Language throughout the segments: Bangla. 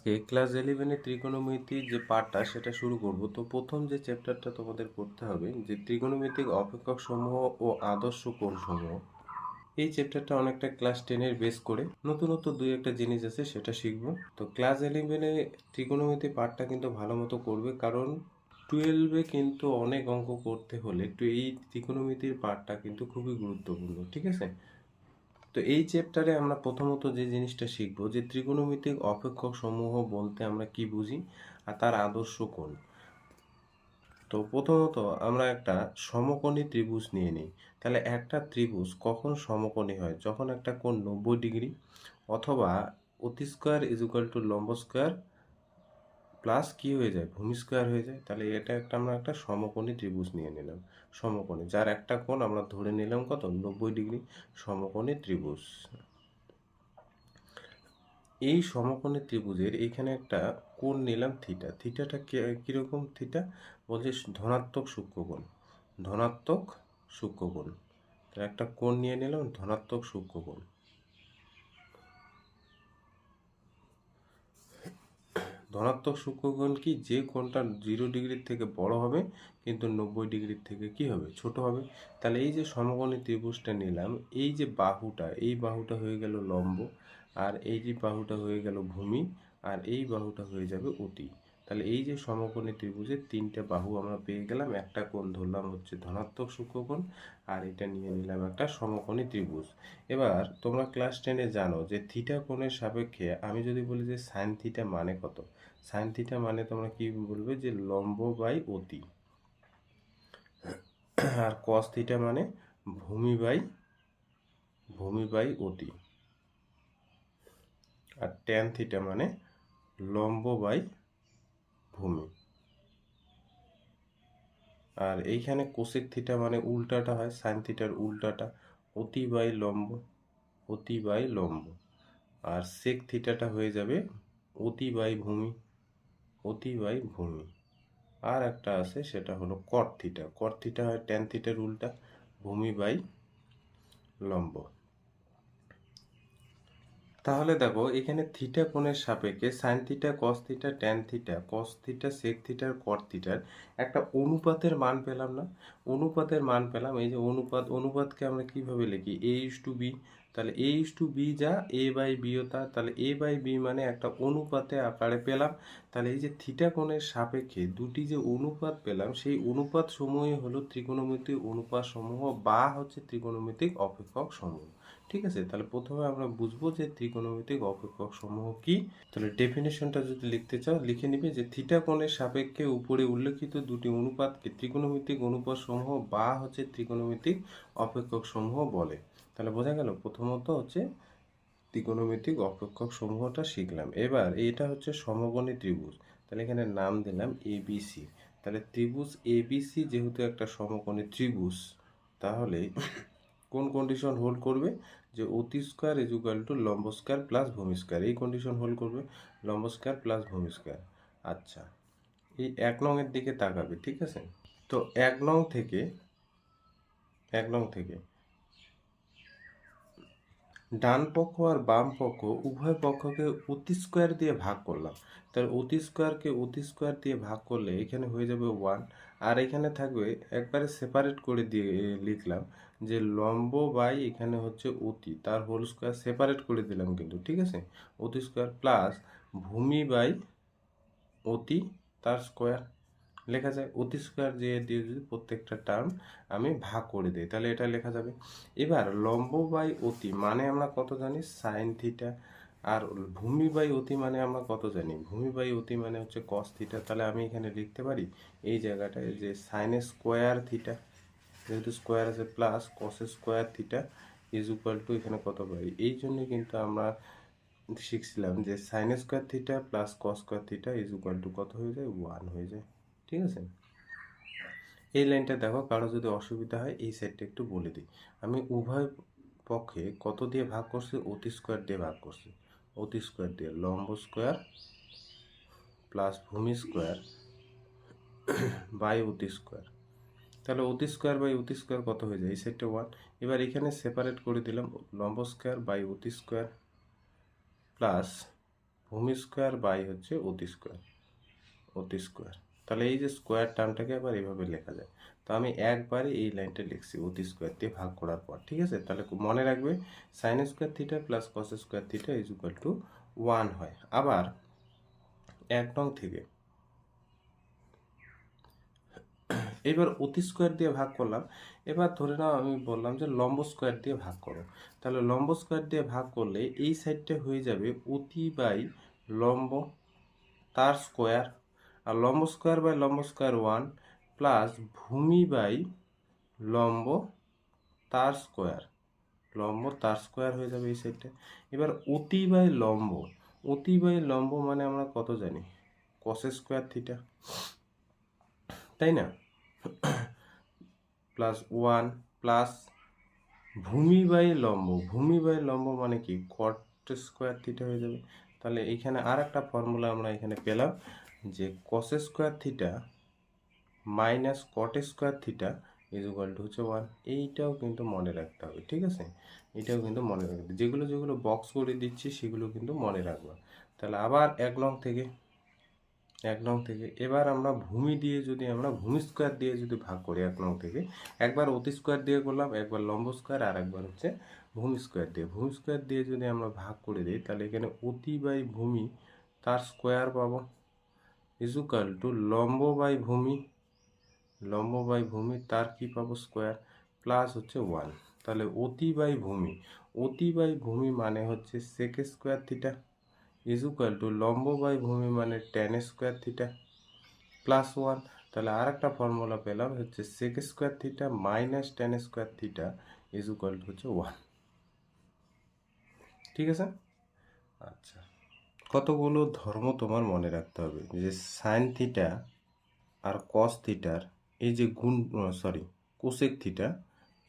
আজকে ক্লাস ইলেভেনের ত্রিকোণমিতির যে পার্টটা সেটা শুরু করব। তো প্রথম যে চ্যাপ্টারটা তোমাদের করতে হবে, যে ত্রিকোণমিতিক অপেক্ষক সমূহ ও আদর্শ কোণ সমূহ, এই চ্যাপ্টারটা অনেকটা ক্লাস টেনের বেস করে। নতুনত্ব দুই একটা জিনিস আছে, সেটা শিখব। তো ক্লাস ইলেভেনে ত্রিকোণমিতি পার্টটা কিন্তু ভালো মতো করবে, কারণ টুয়েলভে কিন্তু অনেক অঙ্ক করতে হলে একটু এই ত্রিকোণমিতির পার্টটা কিন্তু খুবই গুরুত্বপূর্ণ, ঠিক আছে? তো এই চ্যাপ্টারে আমরা প্রথমত যে জিনিসটা শিখব যে ত্রিকোণমিতিক অপেক্ষক সমূহ বলতে আমরা কি বুঝি আর তার আদর্শ কোণ তো প্রথমত আমরা একটা সমকোণী ত্রিভুজ নিয়ে নিই। তাহলে একটা ত্রিভুজ কখন সমকোণী হয়? যখন একটা কোণ নব্বই ডিগ্রি অথবা অতি স্কোয়ার ইজ ইকুয়াল টু লম্ব স্কোয়ার প্লাস কি হয়ে যায়? ভূমি স্কোয়ার হয়ে যায়। তাহলে এটা একটা আমরা একটা সমকোণী ত্রিভুজ নিয়ে নিলাম। সমকোণী। যার একটা কোণ আমরা ধরে নিলাম কত? নব্বই ডিগ্রি সমকোণী ত্রিভুজ। এই সমকোণী ত্রিভুজের এখানে একটা কোণ নিলাম থিটা। থিটাটা কীরকম থিটা? বলছে ধনাত্মক সূক্ষ্মকোণ। ধনাত্মক সূক্ষ্মকোণ। একটা কোণ নিয়ে নিলাম ধনাত্মক সূক্ষ্মকোণ। ধনাত্মক সূক্ষ্মকোণ কি? যে কোণটা জিরো ডিগ্রির থেকে বড় হবে, কিন্তু নব্বই ডিগ্রির থেকে কি হবে? ছোট হবে। তাহলে এই যে সমকোণী ত্রিভুজটা নিলাম, এই যে বাহুটা, এই বাহুটা হয়ে গেল লম্ব, আর এই যে বাহুটা হয়ে গেল ভূমি, আর এই বাহুটা হয়ে যাবে অতি। তাহলে এই যে সমকোণী ত্রিভুজের তিনটা বাহু আমরা পেয়ে গেলাম, একটা কোণ ধরলাম হচ্ছে ধনাত্মক সূক্ষ্মকোণ, আর এটা নিয়ে নিলাম একটা সমকোণী ত্রিভুজ। এবার তোমরা ক্লাস টেনে জানো যে থিটা কোণের সাপেক্ষে আমি যদি বলি যে সাইন থিটা মানে কত? সাইন থিটা মানে তোমরা কি বলবে যে লম্ব বাই অতি। আর কস থিটা মানে ভূমি বাই ভূমি বাই অতি। আর ট্যান থিটা মানে লম্ব বাই ভূমি। আর এইখানে কোসেক থিটা মানে উল্টাটা হয় সাইন থিটার উল্টাটা। অতি বাই লম্ব, অতি বাই লম্ব। আর সেক থিটাটা হয়ে যাবে অতি বাই ভূমি। অতি বাই ভূমি আর একটা আছে, সেটা হলো কট থিটা কট থিটা হয় ট্যান থিটার উল্টা, ভূমি বাই লম্ব। তাহলে দেখো, এখানে থিটা কোণের সাপেক্ষে sine theta cos theta tan theta cos theta sec থিটার কট থিটার একটা অনুপাতের মান পেলাম না। অনুপাতের মান পেলাম, এই যে অনুপাত, অনুপাতকে আমরা কীভাবে লিখি? এ ইস টু বি তাহলে এ ইস টু বি যা এ বাই বিও তা, তাহলে এ বাই বি মানে একটা অনুপাতে আকারে পেলাম। তাহলে এই যে থিটা কোণের সাপেক্ষে দুটি যে অনুপাত পেলাম, সেই অনুপাত সমূহই হলো ত্রিকোণমিতিক অনুপাত সমূহ বা হচ্ছে ত্রিকোণমিতিক অপেক্ষক সমূহ। ঠিক আছে? তাহলে প্রথমে আমরা বুঝব যে ত্রিকোণমিতিক অপেক্ষক সমূহ কি। তাহলে ডেফিনেশনটা যদি লিখতে চাও, লিখে নিবে যে থিটা কোণের সাপেক্ষে উপরে উল্লেখিত দুটি অনুপাতকে ত্রিকোণমিতিক অনুপাত সমূহ বা হচ্ছে ত্রিকোণমিতিক অপেক্ষক সমূহ বলে। তাহলে বোঝা গেল প্রথমত হচ্ছে ত্রিকোণমিতিক অপেক্ষক সমূহটা শিখলাম। এবার এটা হচ্ছে সমকোণী ত্রিভুজ। তাহলে এখানে নাম দিলাম এবিসি তাহলে ত্রিভুজ এবিসি যেহেতু একটা সমকোণী ত্রিভুজ, তাহলে কোন কন্ডিশন হোল্ড করবে? যে অতি স্কোয়ার ইজ ইকুয়াল টু লম্ব স্কোয়ার প্লাস ভূমি স্কোয়ার এই কন্ডিশন হোল্ড করবে, লম্ব স্কোয়ার প্লাস ভূমি স্কোয়ার আচ্ছা এই এক নংয়ের দিকে তাকাবে, ঠিক আছে? তো এক নং থেকে, এক নং থেকে ডান পক্ষ আর বাম পক্ষ উভয় পক্ষকে অতি স্কোয়ার দিয়ে ভাগ করলাম। তাহলে অতি স্কোয়ারকে অতি স্কোয়ার দিয়ে ভাগ করলে এখানে হয়ে যাবে ওয়ান আর এখানে থাকবে একবারে সেপারেট করে দিয়ে লিখলাম যে লম্ব বাই এখানে হচ্ছে অতি তার হোল স্কোয়ার সেপারেট করে দিলাম কিন্তু, ঠিক আছে? অতি স্কোয়ার প্লাস ভূমি বাই অতি তার স্কোয়ার লেখা যায় অতি স্কোয়ার দিয়ে দিয়ে যদি প্রত্যেকটা টার্ম আমি ভাগ করে দিই। তাহলে এটা লেখা যাবে। এবার লম্ব বাই অতি মানে আমরা কত জানি? সাইন থিটা আর ভূমি বাই অতি মানে আমরা কত জানি? ভূমি বাই অতি মানে হচ্ছে কস থিটা তাহলে আমি এখানে লিখতে পারি এই জায়গাটায় যে সাইন স্কোয়ার থিটা যেহেতু স্কোয়ার আছে plus cos square theta is equal to এখানে কত পাই? এই জন্য কিন্তু আমরা শিখছিলাম যে sine square theta plus cos square theta is equal to কত হয়ে যায়? ওয়ান হয়ে যায়। ঠিক আছে? এই লাইনটা দেখো, কারও যদি অসুবিধা হয়, এই সাইডটা একটু বলে দিই। আমি উভয় পক্ষে কত দিয়ে ভাগ করছি? অতি স্কোয়ার দিয়ে ভাগ করছি। অতি স্কোয়ার দিয়ে লম্ব স্কোয়ার প্লাস ভূমি স্কোয়ার বাই অতি স্কোয়ার তাহলে অতি স্কোয়ার বাই অতি স্কোয়ার কত হয়ে যায়? এই সাইডটা ওয়ান এবার এখানে সেপারেট করে দিলাম, লম্ব স্কোয়ার বাই অতি স্কোয়ার প্লাস ভূমি স্কোয়ার বাই হচ্ছে অতি স্কোয়ার অতি স্কোয়ার তাহলে এই যে স্কোয়ার টার্মটাকে আবার এইভাবে লেখা যায়। তো আমি একবারে এই লাইনটা লিখছি অতি স্কোয়ার দিয়ে ভাগ করার পর, ঠিক আছে? তাহলে মনে রাখবে sine square theta plus cos square theta is equal to one হয়। আবার এক নং থেকে এবার অতি স্কোয়ার দিয়ে ভাগ করলাম। এবার ধরে নাও আমি বললাম যে লম্ব স্কোয়ার দিয়ে ভাগ করো। তাহলে লম্ব স্কোয়ার দিয়ে ভাগ করলে এই সাইডটা হয়ে যাবে অতি বাই লম্ব তার স্কোয়ার আর লম্ব স্কোয়ার বাই লম্ব স্কোয়ার ওয়ান প্লাস ভূমি বাই লম্ব তার স্কোয়ার লম্ব তার স্কোয়ার হয়ে যাবে এই সাইডটা এবার অতি বাই লম্ব। অতি বাই লম্ব মানে আমরা কত জানি? কস স্কোয়ার থিটা তাই না? প্লাস ওয়ান প্লাস ভূমি বাই লম্ব। ভূমি বাই লম্ব মানে কি? কট স্কোয়ার থিটা হয়ে যাবে। তাহলে এইখানে আর একটা ফর্মুলা আমরা এখানে পেলাম। যে cos square theta minus cot square theta is equal to হচ্ছে ওয়ান এইটাও কিন্তু মনে রাখতে হবে, ঠিক আছে? এটাও কিন্তু মনে রাখবে যেগুলো যেগুলো বক্স করে দিচ্ছি, সেগুলো কিন্তু মনে রাখবা। তাহলে আবার এক নং থেকে, এক নং থেকে এবার আমরা ভূমি দিয়ে যদি, আমরা ভূমি স্কোয়ার দিয়ে যদি ভাগ করি এক নং থেকে, একবার অতি স্কোয়ার দিয়ে করলাম, একবার লম্ব স্কোয়ার আর একবার হচ্ছে ভূমি স্কোয়ার দিয়ে। ভূমি স্কোয়ার দিয়ে যদি আমরা ভাগ করে দিই, তাহলে এখানে অতি বাই ভূমি তার স্কোয়ার পাবো। ইজুকাল টু লম্ব বাই ভূমি, লম্ব বাই ভূমি, তার কি পাবো স্কোয়ার প্লাস হচ্ছে ওয়ান তাহলে অতি বাই ভূমি, অতি বাই ভূমি মানে হচ্ছে sec square theta is equal to লম্ব বাই ভূমি মানে tan square theta plus one তাহলে আর একটা ফর্মুলা পেলাম, হচ্ছে sec square theta minus tan square theta is equal to হচ্ছে ওয়ান ঠিক আছে? আচ্ছা। কতগুলো ধর্ম তোমার মনে রাখতে হবে? যে সাইন থিটা আর কস থিটার এই যে গুণ সরি কোসেক থিটা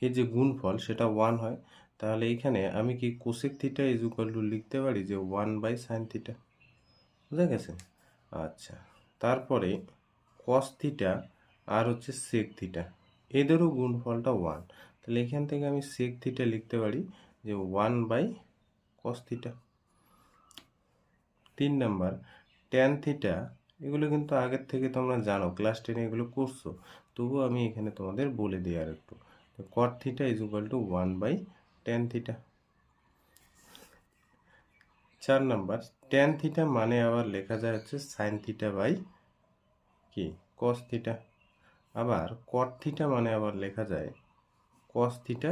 এই যে গুণফল সেটা ওয়ান হয়। তাহলে এখানে আমি কি cosec theta is equal to লিখতে পারি যে ওয়ান বাই সাইন থিটা বুঝা গেছে? আচ্ছা তারপরে কস থিটা আর হচ্ছে সেক থিটা এদেরও গুণফলটা ওয়ান তাহলে এখান থেকে আমি সেক থিটা লিখতে পারি যে ওয়ান বাই কস থিটা তিন নাম্বার ট্যান থিটা এগুলো কিন্তু আগের থেকে তোমরা জানো ক্লাস টেনে এগুলো করছ। তবুও আমি এখানে তোমাদের বলে দিই আর একটু cot theta is equal to one by tan theta চার নাম্বার টেন থিটা মানে আবার লেখা যায় হচ্ছে সাইন থিটা বাই কি? কস থিটা আবার কট থিটা মানে আবার লেখা যায় কস থিটা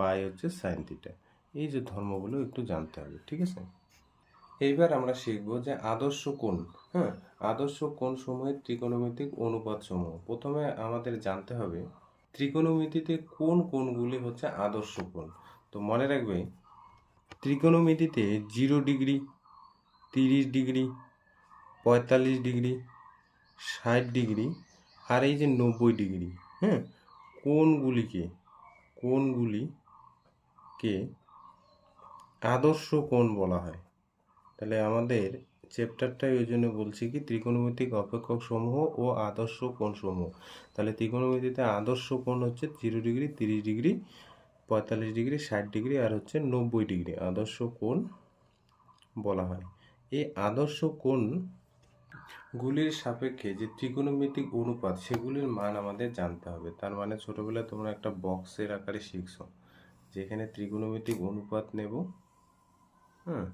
বাই হচ্ছে সাইন থিটা এই যে ধর্মগুলো একটু জানতে হবে, ঠিক আছে? এইবার আমরা শিখব যে আদর্শ কোণ হ্যাঁ? আদর্শ কোণ সমূহের ত্রিকোণমিতিক অনুপাত সমূহ? প্রথমে আমাদের জানতে হবে ত্রিকোণমিতিতে কোন কোণগুলি হচ্ছে আদর্শ কোণ। তো মনে রাখবে, ত্রিকোণমিতিতে জিরো ডিগ্রি, তিরিশ ডিগ্রি, পঁয়তাল্লিশ ডিগ্রি, ষাট ডিগ্রি আর এই যে নব্বই ডিগ্রি হ্যাঁ? কোনগুলিকে কোনগুলিকে আদর্শ কোণ বলা হয়। তাহলে আমাদের চ্যাপ্টারটাই ওই জন্য বলছি কি, ত্রিকোণমিতিক অপেক্ষক সমূহ ও আদর্শ কোণ সমূহ। তাহলে ত্রিকোণমিতিতে আদর্শ কোণ হচ্ছে জিরো ডিগ্রি তিরিশ ডিগ্রি পঁয়তাল্লিশ ডিগ্রি ষাট ডিগ্রি আর হচ্ছে নব্বই ডিগ্রি আদর্শ কোণ বলা হয়। এই আদর্শ কোণ গুলির সাপেক্ষে যে ত্রিকোণমিতিক অনুপাত, সেগুলির মান আমাদের জানতে হবে। তার মানে ছোটোবেলায় তোমরা একটা বক্সের আকারে শিখছো, যেখানে ত্রিকোণমিতিক অনুপাত নেব। হ্যাঁ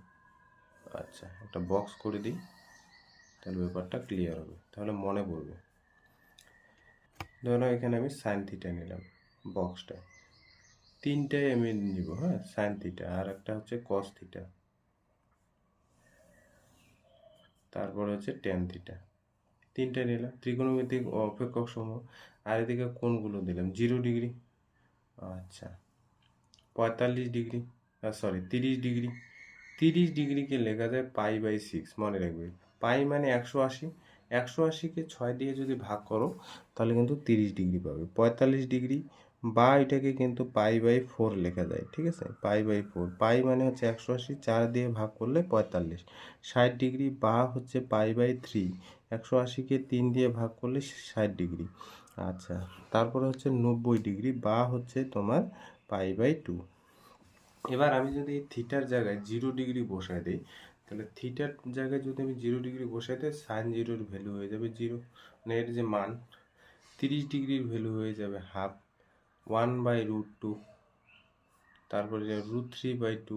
আচ্ছা একটা বক্স করে দিই, তাহলে ব্যাপারটা ক্লিয়ার হবে। তাহলে মনে পড়বে। ধরো এখানে আমি সাইন থিটা নিলাম বক্সটা তিনটাই আমি নিব হ্যাঁ সাইন থিটা আর একটা হচ্ছে কস থিটা তারপরে হচ্ছে টেন থিটা তিনটা নিলাম, ত্রিকোণমিতিক অপেক্ষক সমূহ, আর এদিকে কোনগুলো দিলাম জিরো ডিগ্রি আচ্ছা পঁয়তাল্লিশ ডিগ্রি সরি তিরিশ ডিগ্রি তিরিশ ডিগ্রিকে লেখা যায় পাই বাই সিক্স, মনে রাখবে। পাই মানে একশো আশি। একশো আশিকে ছয় দিয়ে যদি ভাগ করো, তাহলে কিন্তু তিরিশ ডিগ্রি পাবে। পঁয়তাল্লিশ ডিগ্রি বা এটাকে কিন্তু পাই বাই ফোর লেখা যায়, ঠিক আছে? Pi by four. পাই মানে হচ্ছে একশো আশি, চার দিয়ে ভাগ করলে পঁয়তাল্লিশ। ষাট ডিগ্রি বা হচ্ছে পাই বাই থ্রি, একশো আশিকে তিন দিয়ে ভাগ করলে ষাট ডিগ্রি। আচ্ছা তারপরে হচ্ছে নব্বই ডিগ্রি বা হচ্ছে তোমার পাই বাই টু। এবার আমি যদি থিটার জায়গায় জিরো ডিগ্রি বসায় দিই, তাহলে থিটার জায়গায় যদি আমি জিরো ডিগ্রি বসাই দিই সাইন জিরোর ভ্যালু হয়ে যাবে জিরো মানে এর যে মান, তিরিশ ডিগ্রির ভ্যালু হয়ে যাবে half one by root two তারপরে রুট থ্রি বাই টু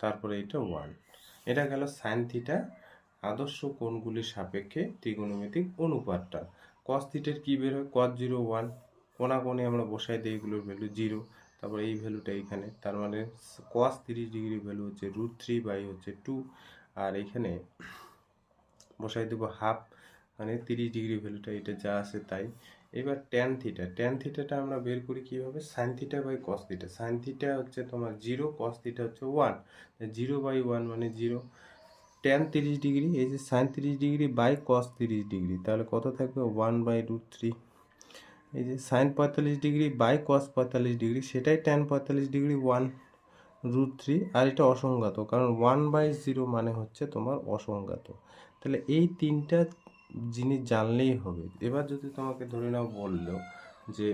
তারপরে এটা ওয়ান এটা গেল সাইন থিটা আদর্শ কোণগুলির সাপেক্ষে ত্রিকোণমিতিক অনুপাতটা। কস থিটার কী বের হয়? কস জিরো ওয়ান কোনা কোণে আমরা বসাই দিই এগুলোর ভ্যালু জিরো তারপরে এই ভ্যালুটা এখানে। তার মানে কস তিরিশ ডিগ্রি ভ্যালু হচ্ছে রুট থ্রি বাই হচ্ছে টু আর এখানে বসাই দেবো হাফ মানে তিরিশ ডিগ্রি ভ্যালুটা এটা যা আছে তাই। এবার ট্যান থিটা ট্যান থিটাটা আমরা বের করি কীভাবে? Sine theta by cos theta sine theta হচ্ছে তোমার জিরো কস থিটা হচ্ছে ওয়ান জিরো বাই ওয়ান মানে জিরো ট্যান তিরিশ ডিগ্রি এই যে সাইন তিরিশ ডিগ্রি বাই কস তিরিশ ডিগ্রি তাহলে কত থাকবে? ওয়ান বাই রুট থ্রি এই যে সাইন পঁয়তাল্লিশ ডিগ্রি বাই কস পঁয়তাল্লিশ ডিগ্রি সেটাই ট্যান পঁয়তাল্লিশ ডিগ্রি ওয়ান রুট থ্রি আর এটা অসংজ্ঞাত কারণ ওয়ান বাই জিরো মানে হচ্ছে তোমার অসংজ্ঞাত তাহলে এই তিনটা জিনিস জানলেই হবে। এবার যদি তোমাকে ধরে নাও বলল যে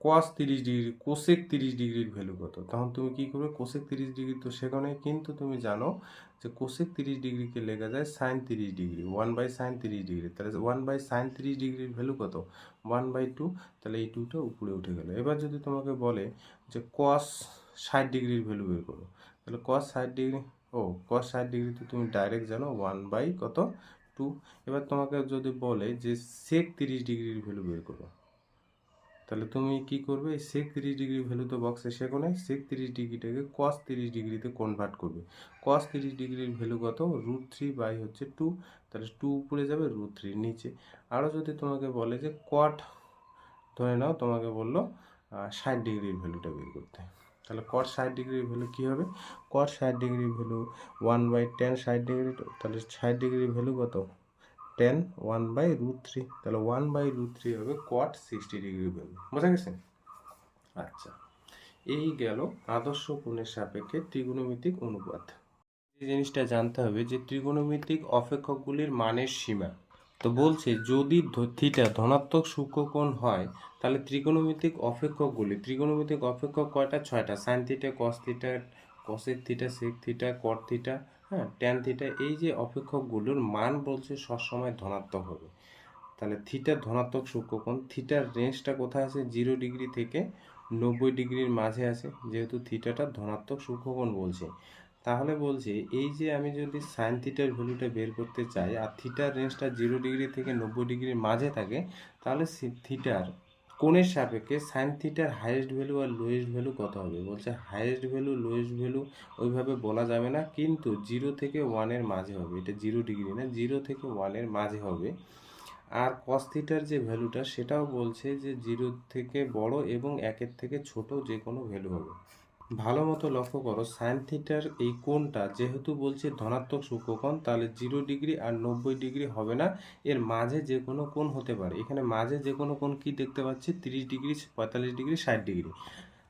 কস তিরিশ ডিগ্রি কোসেক তিরিশ ডিগ্রির ভ্যালু কত? তখন তুমি কি করবে? কোসেক তিরিশ ডিগ্রি তো সেখানে কিন্তু তুমি জানো যে কোসেক তিরিশ ডিগ্রিকে লেখা যায় সাইন তিরিশ ডিগ্রি ওয়ান বাই সাইন তিরিশ ডিগ্রি তাহলে ওয়ান বাই সাইন তিরিশ ডিগ্রির ভ্যালু কত? ওয়ান বাই টু তাহলে এই টুটা উপরে উঠে গেল। এবার যদি তোমাকে বলে যে কস ষাট ডিগ্রির ভ্যালু বের করো, তাহলে কস ষাট ডিগ্রি ও কস ষাট ডিগ্রি তো তুমি ডাইরেক্ট জানো ওয়ান বাই কত? টু এবার তোমাকে যদি বলে যে সেক তিরিশ ডিগ্রির ভ্যালু বের করো তাহলে তুমি কি করবে? এই সেক তিরিশ ডিগ্রি ভ্যালু তো বক্সে সেখানে সেক তিরিশ ডিগ্রিটাকে কস তিরিশ ডিগ্রিতে কনভার্ট করবে। কস তিরিশ ডিগ্রির ভ্যালু কত? রুট থ্রি বাই হচ্ছে টু তাহলে টু উপরে যাবে রুট থ্রির নিচে। আরও যদি তোমাকে বলে যে কট ধরে নাও তোমাকে বলল ষাট ডিগ্রির ভ্যালুটা বের করতে। তাহলে কট ষাট ডিগ্রির ভ্যালু কী হবে? কট ষাট ডিগ্রির ভ্যালু ওয়ান বাই টেন ষাট ডিগ্রি তাহলে ষাট ডিগ্রির ভ্যালু কত? Tan one by root three তাহলে ওয়ান বাই রুট থ্রি হবে কোয়াট সিক্সটি ডিগ্রি ভ্যালু বোঝা গেছে? আচ্ছা এই গেল আদর্শ কোণের সাপেক্ষে ত্রিগুণমিতিক অনুপাত। এই জিনিসটা জানতে হবে যে ত্রিগুণমিতিক অপেক্ষকগুলির মানের সীমা। তো বলছে, যদি থিটা ধনাত্মক সূক্ষ্মকোণ হয়, তাহলে ত্রিকোণমিতিক অপেক্ষকগুলি, ত্রিকোণমিতিক অপেক্ষক কয়টা? ছয়টা। Sine theta cos theta cosec theta sec theta cot theta হ্যাঁ ট্যান থিটা এই যে অপেক্ষকগুলোর মান বলছে সবসময় ধনাত্মক হবে। তাহলে থিটার ধনাত্মক সূক্ষ্মকোণ থিটার রেঞ্জটা কোথায় আছে? জিরো ডিগ্রি থেকে নব্বই ডিগ্রির মাঝে আছে, যেহেতু থিটাটা ধনাত্মক সূক্ষ্মকোণ বলছে। তাহলে বলছে, এই যে আমি যদি সাইন থিটার ভ্যালুটা বের করতে চাই, আর থিটার রেঞ্জটা জিরো ডিগ্রি থেকে নব্বই ডিগ্রির মাঝে থাকে, তাহলে থিটার কোণের সাপেক্ষে সাইন থিটার হাইয়েস্ট ভ্যালু আর লোয়েস্ট ভ্যালু কত হবে? বলছে হাইয়েস্ট ভ্যালু লোয়েস্ট ভ্যালু ওইভাবে বলা যাবে না, কিন্তু জিরো থেকে ওয়ানের মাঝে হবে। এটা জিরো ডিগ্রি না জিরো থেকে ওয়ানের মাঝে হবে। আর কস থিটার যে ভ্যালুটা সেটাও বলছে যে জিরো থেকে বড় এবং একের থেকে ছোট যে কোনো ভ্যালু হবে। ভালো মতো লক্ষ্য করো সাইন থিটার এই কোণটা যেহেতু বলছে ধনাত্মক সূক্ষ্মকোণ, তাহলে জিরো ডিগ্রি আর নব্বই ডিগ্রি হবে না। এর মাঝে যে কোনো কোণ হতে পারে। এখানে মাঝে যে কোনো কোণ কি দেখতে পাচ্ছি? তিরিশ ডিগ্রি পঁয়তাল্লিশ ডিগ্রি ষাট ডিগ্রি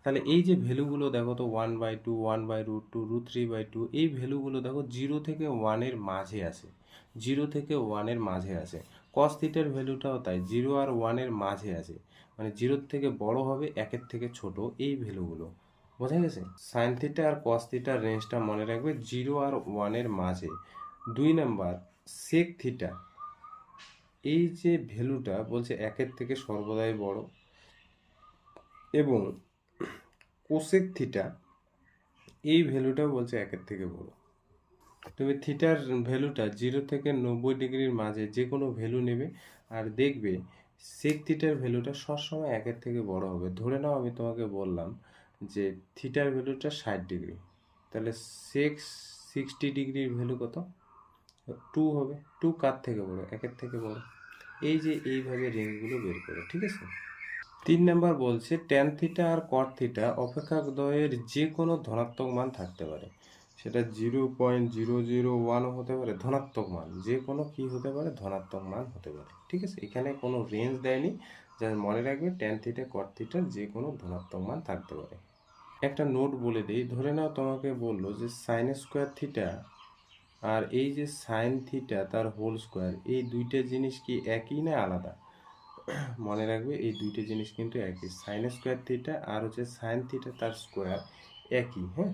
তাহলে এই যে ভ্যালুগুলো দেখো তো one by two one by root two root three by two এই ভ্যালুগুলো দেখো জিরো থেকে ওয়ানের মাঝে আছে। জিরো থেকে ওয়ানের মাঝে আছে। কস থিটার ভ্যালুটাও তাই জিরো আর ওয়ানের মাঝে আছে। মানে জিরোর থেকে বড় হবে, একের থেকে ছোট, এই ভ্যালুগুলো। বোঝা গেছে? সাইন থিটা আর কস থিটার রেঞ্জটা মনে রাখবে জিরো আর ওয়ানের মাঝে। দুই নাম্বার সেক থিটা এই যে ভ্যালুটা বলছে একের থেকে সর্বদাই বড়। এবং কোসেক থিটা এই ভ্যালুটাও বলছে একের থেকে বড়। তুমি থিটার ভ্যালুটা জিরো থেকে নব্বই ডিগ্রির মাঝে যে কোনো ভ্যালু নেবে। আর দেখবে সেক থিটার ভ্যালুটা সবসময় একের থেকে বড় হবে। ধরে নাও আমি তোমাকে বললাম যে থিটার ভ্যালুটা ষাট ডিগ্রি তাহলে সেক্স সিক্সটি ডিগ্রির ভ্যালু কত? টু হবে। টু কার থেকে বড়? একের থেকে বড়। এই যে এইভাবে রেঞ্জগুলো বের করো, ঠিক আছে? তিন নাম্বার বলছে ট্যান থিটা আর কট থিটা অপেক্ষকদ্বয়ের যে কোনো ধনাত্মক মান থাকতে পারে। সেটা জিরো পয়েন্ট জিরো জিরো ওয়ানও হতে পারে, ধনাত্মক মান। যে কোনো কি হতে পারে, ধনাত্মক মান হতে পারে, ঠিক আছে? এখানে কোনো রেঞ্জ দেয়নি। যা মনে রাখবে ট্যান থিটা কট থিটার যে কোনো ধনাত্মক মান থাকতে পারে। একটা নোট বলে দিই। ধরে নাও তোমাকে বলল যে সাইন স্কোয়ার থিটা আর এই যে সাইন থিটা তার হোল স্কোয়ার এই দুইটা জিনিস কি একই না আলাদা? মনে রাখবে এই দুইটা জিনিস কিন্তু একই। সাইন স্কোয়ার থিটা আর হচ্ছে সাইন থিটা তার স্কোয়ার একই হ্যাঁ?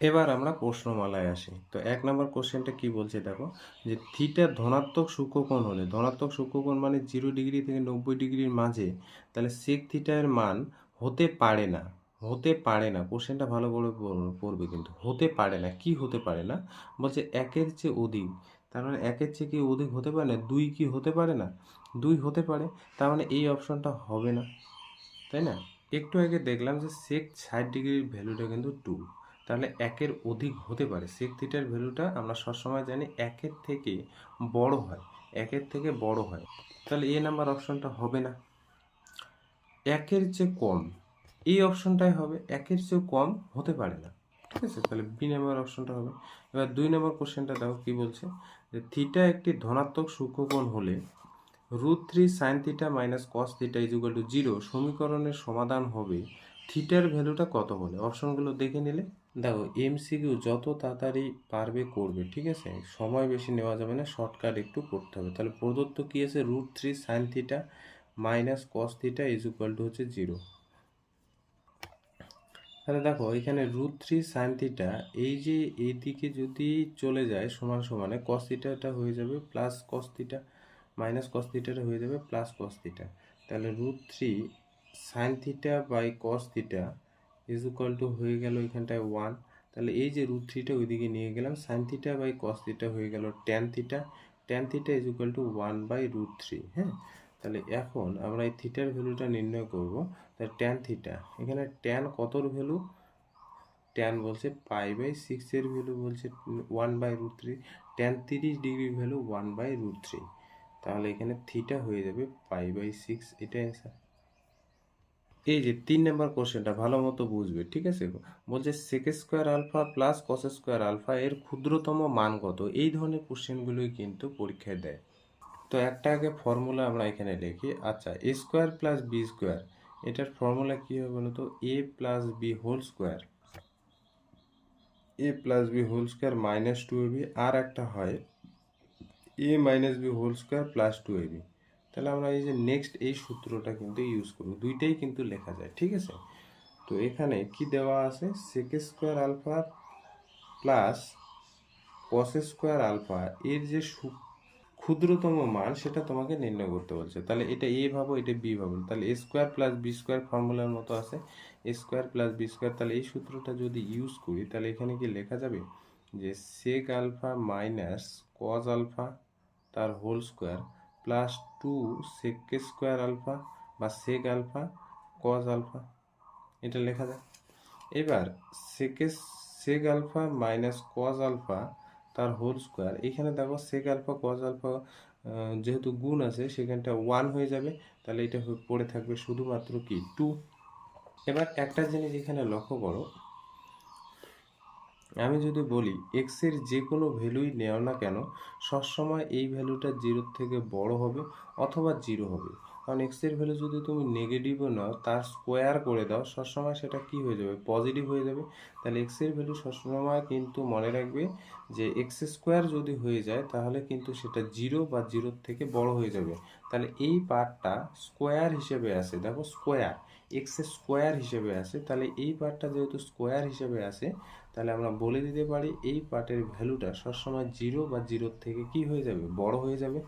এবার আমরা প্রশ্নমালায় আসি। তো এক নম্বর কোশ্চেনটা কি বলছে দেখো? যে থিটা ধনাত্মক সূক্ষ্মকোণ হলে, ধনাত্মক সূক্ষ্মকোণ মানে জিরো ডিগ্রি থেকে নব্বই ডিগ্রির মাঝে, তাহলে সেক থিটার মান হতে পারে না। হতে পারে না। কোশ্চেনটা ভালো করে পড়- পড়বে কিন্তু। হতে পারে না। কি হতে পারে না? বলছে একের চেয়ে অধিক। তার মানে একের চেয়ে কি অধিক হতে পারে না? দুই কি হতে পারে না? দুই হতে পারে। তার মানে এই অপশনটা হবে না। তাই না? একটু আগে দেখলাম যে সেক ষাট ডিগ্রির ভ্যালুটা কিন্তু টু তাহলে একের অধিক হতে পারে। সেক থিটার ভ্যালুটা আমরা সবসময় জানি একের থেকে বড় হয়। একের থেকে বড় হয়। তাহলে এ নাম্বার অপশনটা হবে না। একের চেয়ে কম। এই অপশনটাই হবে। একের চেয়েও কম হতে পারে না। ঠিক আছে? তাহলে বি নাম্বার অপশনটা হবে। এবার দুই নম্বর কোশ্চেনটা দেখো কি বলছে? যে থিটা একটি ধনাত্মক সূক্ষ্মকোণ হলে root three sine theta minus cos theta is equal to zero সমীকরণের সমাধান হবে থিটার ভ্যালুটা কত হলে অপশনগুলো দেখে নিলে। দেখো এমসিকিউ যত তাড়াতাড়ি পারবে করবে, ঠিক আছে? সময় বেশি নেওয়া যাবে না শর্টকাট একটু করতে হবে। তাহলে প্রদত্ত কী আছে? Root three sine theta minus cos theta is equal to হচ্ছে জিরো তাহলে দেখো, এখানে রুট থ্রি সাইন থিটা এই যে এই দিকে যদি চলে যায় সমান সমানে কস থিটাটা হয়ে যাবে plus cos theta minus cos থিটাটা হয়ে যাবে প্লাস কস থিটা তাহলে root three sine theta by cos theta is equal to হয়ে গেল এখানটায় ওয়ান তাহলে এই যে রুট থ্রিটা ওইদিকে নিয়ে গেলাম sine theta by cos theta হয়ে গেল tan theta tan theta is equal to one by root three হ্যাঁ? তাহলে এখন আমরা এই থিটার ভ্যালুটা নির্ণয় করব। তাহলে ট্যান থিটা এখানে ট্যান কতর ভ্যালু ট্যান বলছে পাই বাই সিক্সের ভ্যালু বলছে one by root three tan তিরিশ ডিগ্রির value one by root three তাহলে এখানে থিটা হয়ে যাবে পাই বাই সিক্স এটা অ্যান্সার এই যে তিন নম্বর কোশ্চেনটা ভালো মতো বুঝবে, ঠিক আছে? বলছে sec square alpha plus cos square alpha এর ক্ষুদ্রতম মান কত? এই ধরনের কোশ্চেনগুলোই কিন্তু পরীক্ষায় দেয়। তো একটা আগে ফর্মুলা আমরা এখানে লিখি। আচ্ছা A square plus B square এটার ফর্মুলা কী হবে বলো তো A plus B whole square A plus B whole square minus two A B আর একটা হয় A minus B whole square plus two A B তাহলে আমরা এই যে নেক্সট এই সূত্রটা কিন্তু ইউজ করব। দুইটাই কিন্তু লেখা যায়, ঠিক আছে? তো এখানে কি দেওয়া আছে? Sec square alpha plus cos square alpha এর যে সু- ক্ষুদ্রতম মান সেটা তোমাকে নির্ণয় করতে বলছে। তাহলে এটা এ ভাবো, এটা বি ভাবো। তাহলে A square plus B square ফর্মুলার মতো আছে। A square plus B square তাহলে এই সূত্রটা যদি ইউজ করি, তাহলে এখানে কি লেখা যাবে? যে sec alpha minus cos alpha তার whole square plus two sec square alpha বা সেক আলফা কজ আলফা এটা লেখা যায় এবার sec sec alpha minus cos alpha তার হোল স্কোয়ার এখানে দেখো সেক আলফা কজ আলফা যেহেতু গুণ আছে, সেখানটা ওয়ান হয়ে যাবে। তাহলে এটা পড়ে থাকবে শুধুমাত্র কি? টু এবার একটা জিনিস এখানে লক্ষ্য করো। আমি যদি বলি এক্সের যে কোনো ভ্যালুই নেও না কেন, সবসময় এই ভ্যালুটা জিরোর থেকে বড় হবে অথবা জিরো হবে। কারণ এক্সের ভ্যালু যদি তুমি নেগেটিভও নাও, তার স্কোয়ার করে দাও, সবসময় সেটা কি হয়ে যাবে? পজিটিভ হয়ে যাবে। তাহলে এক্সের ভ্যালু সবসময় কিন্তু মনে রাখবে যে এক্স স্কোয়ার যদি হয়ে যায়, তাহলে কিন্তু সেটা জিরো বা জিরোর থেকে বড় হয়ে যাবে। তাহলে এই পার্টটা স্কোয়ার হিসেবে আসে দেখো স্কোয়ার এক্স স্কোয়ার হিসেবে আসে তাহলে এই পার্টটা যেহেতু স্কোয়ার হিসেবে আসে তাহলে আমরা বলে দিতে পারি এই পার্টের ভ্যালুটা সবসময় জিরো বা জিরোর থেকে কি হয়ে যাবে? বড় হয়ে যাবে।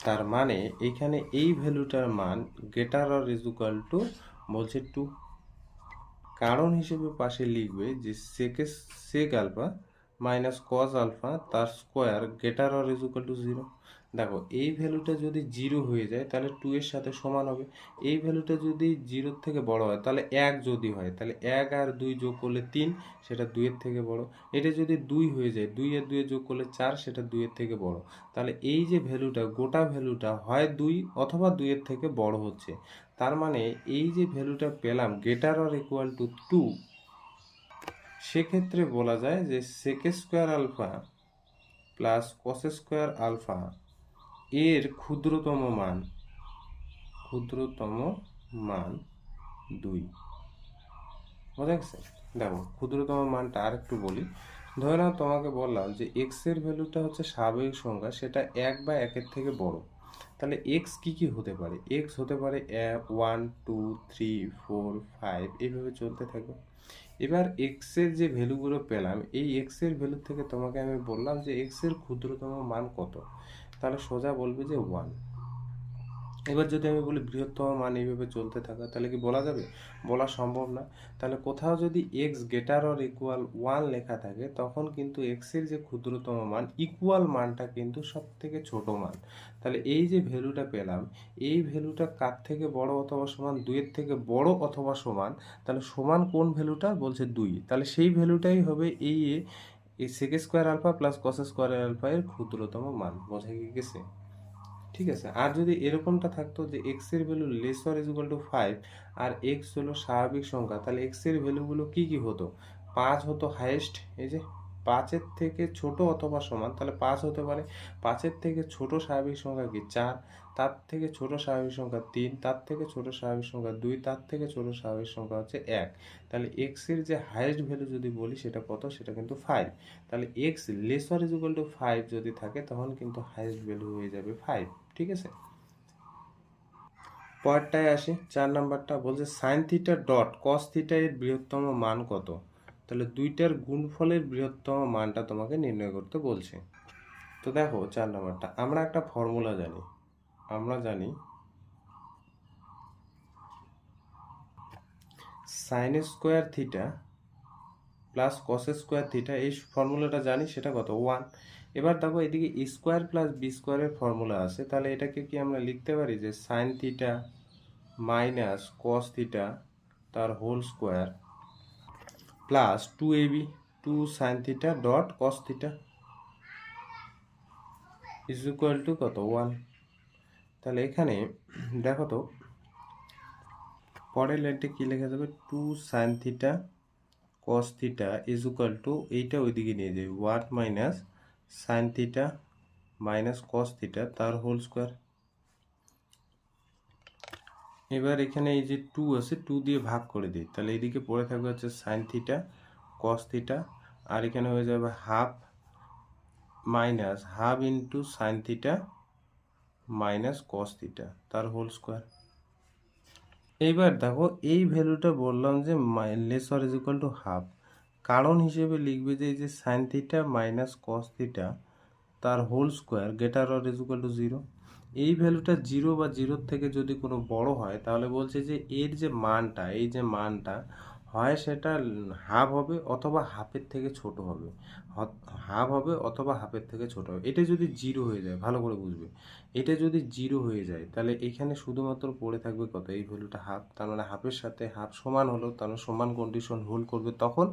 তার মানে এখানে এই ভ্যালুটার মান greater or is equal to বলছে টু কারণ হিসেবে পাশে লিখবে যে sec sec alpha minus cos alpha তার square greater or is equal to zero দেখো, এই ভ্যালুটা যদি জিরো হয়ে যায়, তাহলে টু এর সাথে সমান হবে। এই ভ্যালুটা যদি জিরোর থেকে বড় হয়, তাহলে এক যদি হয়, তাহলে এক আর দুই যোগ করলে তিন, সেটা দুইয়ের থেকে বড়। এটা যদি দুই হয়ে যায়, দুই আর দুইয়ে যোগ করলে চার, সেটা দুইয়ের থেকে বড়। তাহলে এই যে ভ্যালুটা গোটা ভ্যালুটা হয় দুই অথবা দুইয়ের থেকে বড় হচ্ছে। তার মানে এই যে ভ্যালুটা পেলাম greater or equal to two সেক্ষেত্রে বলা যায় যে sec square alpha plus cos square alpha এর ক্ষুদ্রতম মান। ক্ষুদ্রতম মান দুই। বোঝা গেছে? দেখো, ক্ষুদ্রতম মানটা আর একটু বলি। ধরে নাও, তোমাকে বললাম যে এক্সের ভ্যালুটা হচ্ছে স্বাভাবিক সংখ্যা, সেটা এক বা একের থেকে বড়। তাহলে এক্স কি কি হতে পারে? এক্স হতে পারে one two three four five এইভাবে চলতে থাকবে। এবার এক্সের যে ভ্যালুগুলো পেলাম, এই এক্সের ভ্যালু থেকে তোমাকে আমি বললাম যে এক্সের ক্ষুদ্রতম মান কত? তাহলে সোজা বলবে যে ওয়ান এবার যদি আমি বলি বৃহত্তম মান এইভাবে চলতে থাকা, তাহলে কি বলা যাবে? বলা সম্ভব না। তাহলে কোথাও যদি X greater or equal one লেখা থাকে, তখন কিন্তু এক্সের যে ক্ষুদ্রতম মান ইকুয়াল মানটা কিন্তু সব থেকে ছোট মান। তাহলে এই যে ভ্যালুটা পেলাম, এই ভ্যালুটা কার থেকে বড় অথবা সমান? দুইয়ের থেকে বড় অথবা সমান? তাহলে সমান কোন ভ্যালুটা? বলছে দুই। তাহলে সেই ভ্যালুটাই হবে এই এই sec square alpha plus cos square alpha এর ক্ষুদ্রতম মান, বোঝা গেছে? ঠিক আছে? আর যদি এরকমটা থাকতো যে এক্সের value lesser is equal to five R x হলো স্বাভাবিক সংখ্যা, তাহলে এক্সের ভ্যালুগুলো কী কী হতো? পাঁচ হতো হাইয়েস্ট এই যে পাঁচের থেকে ছোট অথবা সমান, তাহলে পাঁচ হতে পারে। পাঁচের থেকে ছোট স্বাভাবিক সংখ্যা কি? চার। তার থেকে ছোট স্বাভাবিক সংখ্যা তিন। তার থেকে ছোট স্বাভাবিক সংখ্যা দুই। তার থেকে ছোট স্বাভাবিক সংখ্যা হচ্ছে এক। তাহলে এক্সের যে হাইয়েস্ট ভ্যালু যদি বলি, সেটা কত? সেটা কিন্তু ফাইভ তাহলে x lesser is equal to five যদি থাকে, তখন কিন্তু হাইয়েস্ট ভ্যালু হয়ে যাবে ফাইভ ঠিক আছে? পরেরটায় আসি। চার নাম্বারটা বলছে sine theta dot cos theta এর বৃহত্তম মান কত? তাহলে দুইটার গুণফলের বৃহত্তম মানটা তোমাকে নির্ণয় করতে বলছে। তো দেখো, চার নাম্বারটা। আমরা একটা ফর্মুলা জানি। আমরা জানি sine square theta plus cos square theta এই ফর্মুলাটা জানি, সেটা কত? ওয়ান এবার দেখো, এদিকে স্কোয়ার প্লাস বি স্কোয়ারের ফর্মুলা আছে, তাহলে এটাকে কি আমরা লিখতে পারি যে sine theta minus cos theta তার whole square plus two a b two sine theta dot cos theta is equal to কত? ওয়ান তাহলে এখানে দেখো তো, পরের লাইনটা কী লেখা যাবে? Two sine theta cos theta is equal to এইটা ওইদিকে নিয়ে যাবে one minus sine theta minus cos theta তার হোল স্কোয়ার এবার এখানে এই যে টু আছে টু দিয়ে ভাগ করে দিই। তাহলে এইদিকে পড়ে থাকবে হচ্ছে সাইন থিটা কস থিটা আর এখানে হয়ে যাবে half minus half into sine theta minus cos theta তার হোল স্কোয়ার এইবার দেখো, এই ভ্যালুটা বললাম যে lesser is equal to half কারণ হিসেবে লিখবে যে এই যে sine theta minus cos theta তার whole square greater or is equal to zero এই ভ্যালুটা জিরো বা জিরোর থেকে যদি কোনো বড় হয়, তাহলে বলছে যে এর যে মানটা, এই যে মানটা হয় সেটা হাফ হবে অথবা হাফের থেকে ছোট হবে। হাফ হবে অথবা হাফের থেকে ছোট হবে। এটা যদি জিরো হয়ে যায়, ভালো করে বুঝবে। এটা যদি জিরো হয়ে যায়, তাহলে এখানে শুধুমাত্র পড়ে থাকবে কত? এই ভ্যালুটা হাফ তার মানে হাফের সাথে হাফ সমান হলো, তার মানে সমান কন্ডিশন হোল্ড করবে। তখন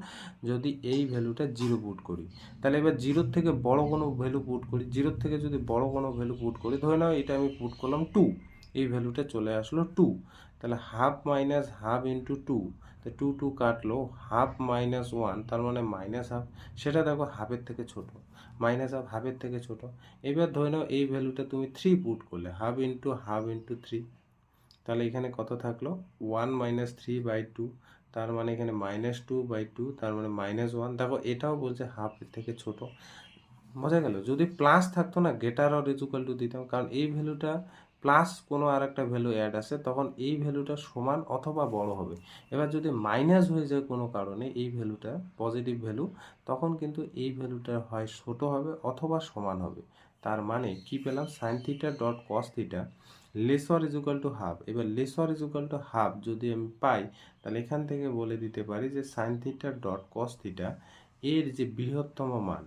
যদি এই ভ্যালুটা জিরো পুট করি, তাহলে এবার জিরোর থেকে বড় কোনো ভ্যালু পুট করি জিরোর থেকে যদি বড় কোনো ভ্যালু পুট করি, ধরে নাও এটা আমি পুট করলাম টু এই ভ্যালুটা চলে আসলো টু তাহলে half minus half into two তো টু টু কাটলো হাফ মাইনাস ওয়ান তার মানে মাইনাস হাফ সেটা দেখো হাফের থেকে ছোট মাইনাস হাফ হাফের থেকে ছোট। এবার ধরে নাও এই ভ্যালুটা তুমি থ্রি পুট করলে half into half into three তাহলে এখানে কত থাকল? One minus three by two তার মানে এখানে মাইনাস টু বাই টু তার মানে মাইনাস ওয়ান দেখো এটাও বলছে হাফের থেকে ছোট। বোঝা গেল? যদি প্লাস থাকতো না গেটার অর ইজুকাল টু দিতাম, কারণ এই ভ্যালুটা প্লাস কোনো আর একটা ভ্যালু অ্যাড আছে, তখন এই ভ্যালুটা সমান অথবা বড় হবে। এবার যদি মাইনাস হয়ে যায় কোনো কারণে, এই ভ্যালুটা পজিটিভ ভ্যালু তখন কিন্তু এই ভ্যালুটা হয় ছোট হবে অথবা সমান হবে। তার মানে কি পেলাম? Sine theta dot cos theta lesser is equal to half এবার lesser is equal to half যদি আমি পাই, তাহলে এখান থেকে বলে দিতে পারি যে sine theta dot cos theta এর যে বৃহত্তম মান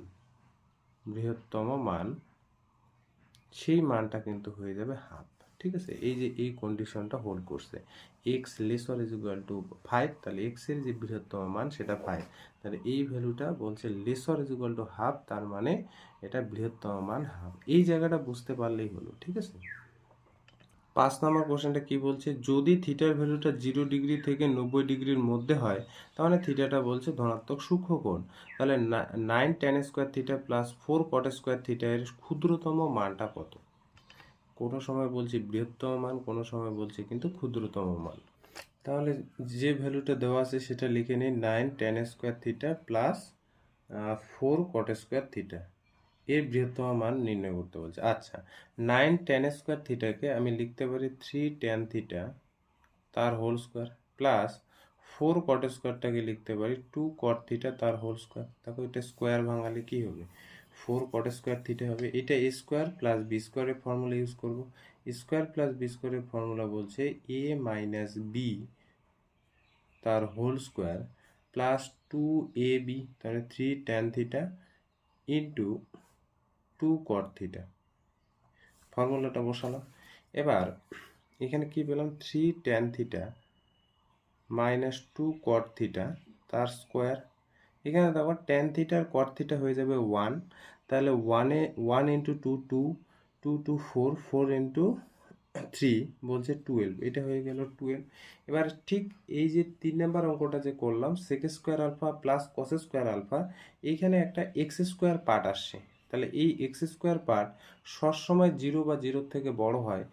বৃহত্তম মান সেই মানটা কিন্তু হয়ে যাবে হাফ। ঠিক আছে? এই যে এই কন্ডিশনটা হোল্ড করছে। X lesser is equal to five তাহলে এক্সের যে বৃহত্তম মান সেটা ফাইভ তাহলে এই ভ্যালুটা বলছে lesser is equal to half তার মানে এটা বৃহত্তম মান হাফ এই জায়গাটা বুঝতে পারলেই হলো, ঠিক আছে? পাঁচ নম্বর কোশ্চেনটা কি বলছে? যদি থিটার ভ্যালুটা জিরো ডিগ্রি থেকে নব্বই ডিগ্রির মধ্যে হয়, তাহলে থিটাটা বলছে ধনাত্মক সূক্ষ্মকোণ। তাহলে nine tan square theta plus four cot square theta এর ক্ষুদ্রতম মানটা কত? কোনো সময় বলছি বৃহত্তম মান, কোনো সময় বলছি কিন্তু ক্ষুদ্রতম মান। তাহলে যে ভ্যালুটা দেওয়া আছে সেটা লিখে নিই, nine tan square theta plus four cot square theta. এর বৃহত্তম মান নির্ণয় করতে বলছে। আচ্ছা নাইন টেন স্কোয়ার থিটাকে আমি লিখতে পারি থ্রি টেন থিটা তার whole square plus four cot স্কোয়ারটাকে লিখতে পারি টু কট থিটা তার হোল স্কোয়ার দেখো এটা স্কোয়ার ভাঙালে কি হবে? ফোর কট স্কোয়ার থিটা হবে। এটা এ স্কোয়ার প্লাস বি স্কোয়ারের ফর্মুলা ইউজ করব। স্কোয়ার প্লাস বি স্কোয়ারের ফর্মুলা বলছে এ মাইনাস বি তার whole square plus two a b তাহলে three tan theta into two cot theta ফর্মুলাটা বসালাম। এবার এখানে কি পেলাম? Three tan theta minus two cot theta তার স্কোয়ার এখানে দেখো ট্যান থিটার কট থিটা হয়ে যাবে ওয়ান তাহলে ওয়ানে one into two two two two four four into three বলছে টুয়েলভ এটা হয়ে গেল টুয়েলভ এবার ঠিক এই যে তিন নাম্বার অঙ্কটা যে করলাম sec square alpha plus cos square alpha এইখানে একটা এক্স স্কোয়ার পার্ট আসছে। তাহলে এই এক্স স্কোয়ার পার্ট সবসময় জিরো বা জিরোর থেকে বড় হয়।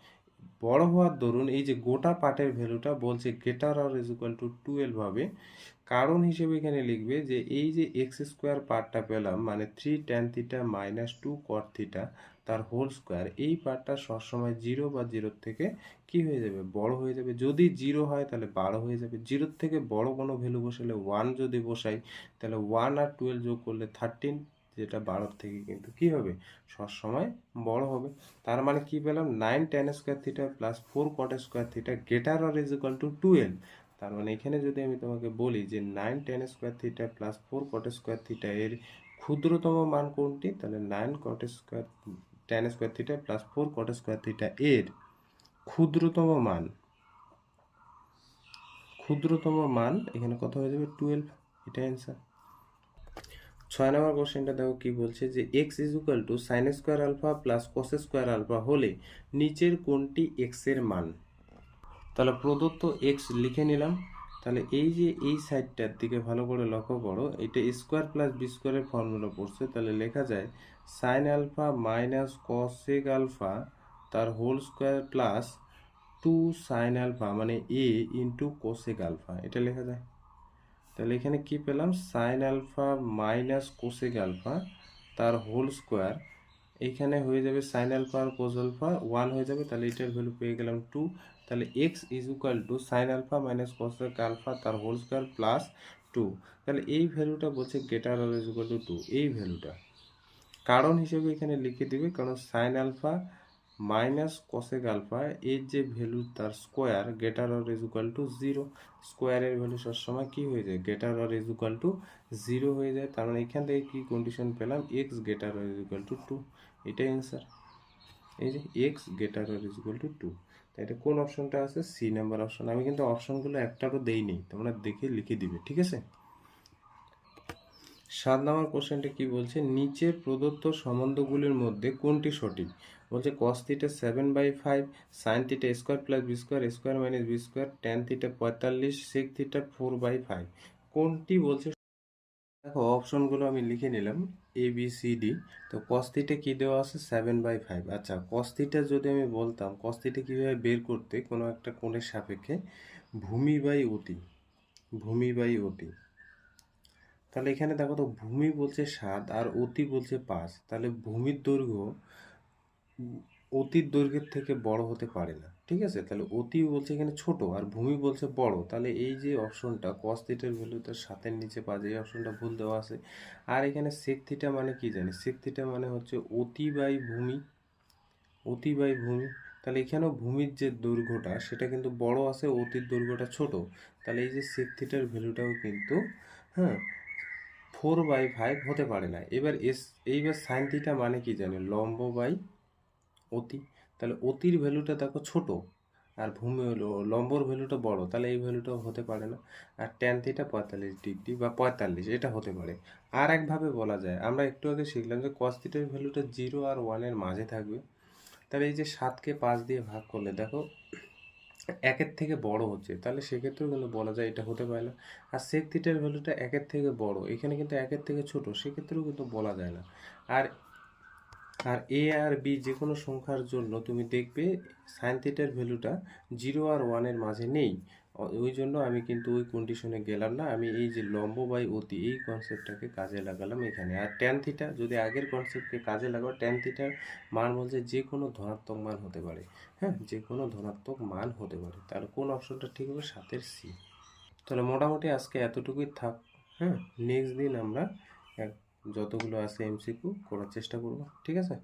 বড় হওয়ার দরুন এই যে গোটা পার্টের ভ্যালুটা বলছে greater or is equal to twelve হবে। কারণ হিসেবে এখানে লিখবে যে এই যে এক্স স্কোয়ার পার্টটা পেলাম মানে three tan theta minus two cot theta তার হোল স্কোয়ার এই পার্টটা সবসময় জিরো বা জিরোর থেকে কি হয়ে যাবে? বড় হয়ে যাবে। যদি জিরো হয় তাহলে বারো হয়ে যাবে। জিরোর থেকে বড় কোনো ভ্যালু বসালে ওয়ান যদি বসাই, তাহলে ওয়ান আর টুয়েলভ যোগ করলে থার্টিন যেটা বারোর থেকে কিন্তু কি হবে? সবসময় বড় হবে। তার মানে কি পেলাম? Nine tan square theta plus four cot square theta greater or is equal to twelve তার মানে এখানে যদি আমি তোমাকে বলি যে nine tan square theta plus four cot square theta এর ক্ষুদ্রতম মান কোনটি? তাহলে nine cot square tan square theta plus four cot square theta এর ক্ষুদ্রতম মান। ক্ষুদ্রতম মান এখানে কত হয়ে যাবে? টুয়েলভ এটা অ্যান্সার ছয় নম্বর কোশ্চেনটা দেখো কি বলছে যে x is equal to sine square alpha plus cos square alpha হলে নিচের কোনটি এক্সের মান? তাহলে প্রদত্ত এক্স লিখে নিলাম। তাহলে এই যে এই সাইডটার দিকে ভালো করে লক্ষ্য করো, এটা স্কোয়ার প্লাস বি স্কোয়ারের ফর্মুলা পড়ছে। তাহলে লেখা যায় sine alpha minus cosec alpha তার whole square plus two sine alpha মানে এ ইন্টু কোসেক আলফা এটা লেখা যায়। তাহলে এখানে কি পেলাম? Sine alpha minus cosec alpha তার হোল স্কোয়ার এইখানে হয়ে যাবে সাইন আলফা আর কোস আলফা ওয়ান হয়ে যাবে, তাহলে এটার ভ্যালু পেয়ে গেলাম টু তাহলে x is equal to sine alpha minus cosec alpha তার হোল স্কোয়ার প্লাস টু তাহলে এই ভ্যালুটা বলছে greater or is equal to two এই ভ্যালুটা কারণ হিসেবে এখানে লিখে দিবে, কারণ sine alpha minus cosec alpha এর যে ভ্যালু তার square greater or is equal to zero স্কোয়ারের ভ্যালু সবসময় কী হয়ে যায়? Greater or is equal to zero হয়ে যায়। তার মানে এখান থেকে কী কন্ডিশন পেলাম? X greater or is equal to two এটাই অ্যান্সার এই যে x greater or is equal to two তাই এটা কোন অপশনটা আছে? সি নাম্বার অপশন আমি কিন্তু অপশনগুলো একটারও দেইনি। তোমরা দেখে লিখে দিবে, ঠিক আছে? সাত নম্বর কোশ্চেনটা কি বলছে? নিচের প্রদত্ত সম্বন্ধগুলির মধ্যে কোনটি সঠিক? বলছে cos theta seven by five sine theta square plus b square square minus b square tan theta পঁয়তাল্লিশ sec theta four by five কোনটি বলছে? দেখো অপশনগুলো আমি লিখে নিলাম এ বি সি ডি তো কস্তিটা কী দেওয়া আছে? সেভেন বাই ফাইভ আচ্ছা কস্তিটা যদি আমি বলতাম কস্তিটা কীভাবে বের করতে কোনো একটা কোণের সাপেক্ষে? ভূমি বাই অতি, ভূমি বাই অতি। তাহলে এখানে দেখো তো, ভূমি বলছে সাত আর অতি বলছে পাঁচ। তাহলে ভূমির দৈর্ঘ্য অতির দৈর্ঘ্যের থেকে বড় হতে পারে না, ঠিক আছে? তাহলে অতি বলছে এখানে ছোট আর ভূমি বলছে বড়। তাহলে এই যে অপশনটা কস থিটার ভ্যালু তার সাতের নিচে পাঁচ এই অপশনটা ভুল দেওয়া আছে। আর এখানে সেক থিটা মানে কি জানি? সেক থিটা মানে হচ্ছে অতি বাই ভূমি, অতি বাই ভূমি। তাহলে এখানেও ভূমির যে দৈর্ঘ্যটা সেটা কিন্তু বড় আছে অতির দৈর্ঘ্যটা ছোট। তাহলে এই যে সেক থিটার ভ্যালুটাও কিন্তু হ্যাঁ ফোর বাই ফাইভ হতে পারে না। এবার এস এইবার সাইন থিটা মানে কি জানি? লম্ব বাই অতি। তাহলে অতির ভ্যালুটা দেখো ছোট আর ভূমি হলো, লম্বর ভ্যালুটা বড়, তাহলে এই ভ্যালুটাও হতে পারে না। আর ট্যান থিটা পঁয়তাল্লিশ ডিগ্রি বা পঁয়তাল্লিশ, এটা হতে পারে। আর একভাবে বলা যায়, আমরা একটু আগে শিখলাম যে কস থিটার ভ্যালুটা জিরো আর ওয়ানের মাঝে থাকবে। তাহলে এই যে সাতকে পাঁচ দিয়ে ভাগ করলে, দেখো একের থেকে বড় হচ্ছে, তাহলে সেক্ষেত্রেও কিন্তু বলা যায় এটা হতে পারে না। আর সেক থিটার ভ্যালুটা একের থেকে বড়, এখানে কিন্তু একের থেকে ছোট, সেক্ষেত্রেও কিন্তু বলা যায় না। আর আর এ আর বি যে কোনো সংখ্যার জন্য তুমি দেখবে সাইন থিটার ভ্যালুটা জিরো আর ওয়ানের মাঝে নেই। ওই জন্য আমি কিন্তু ওই কন্ডিশনে গেলাম না। আমি এই যে লম্ব বাই অতি এই কনসেপ্টটাকে কাজে লাগালাম এখানে। আর ট্যান থিটা যদি আগের কনসেপ্টকে কাজে লাগাও ট্যান থিটার মান বলছে যে কোনো ধনাত্মক মান হতে পারে। হ্যাঁ যে কোনো ধনাত্মক মান হতে পারে। তাহলে কোন অপশনটা ঠিক হবে? সাতের সি তাহলে মোটামুটি আজকে এতটুকুই থাক। হ্যাঁ নেক্সট দিন আমরা যতগুলো আছে এমসিকিউ করার চেষ্টা করব ঠিক আছে?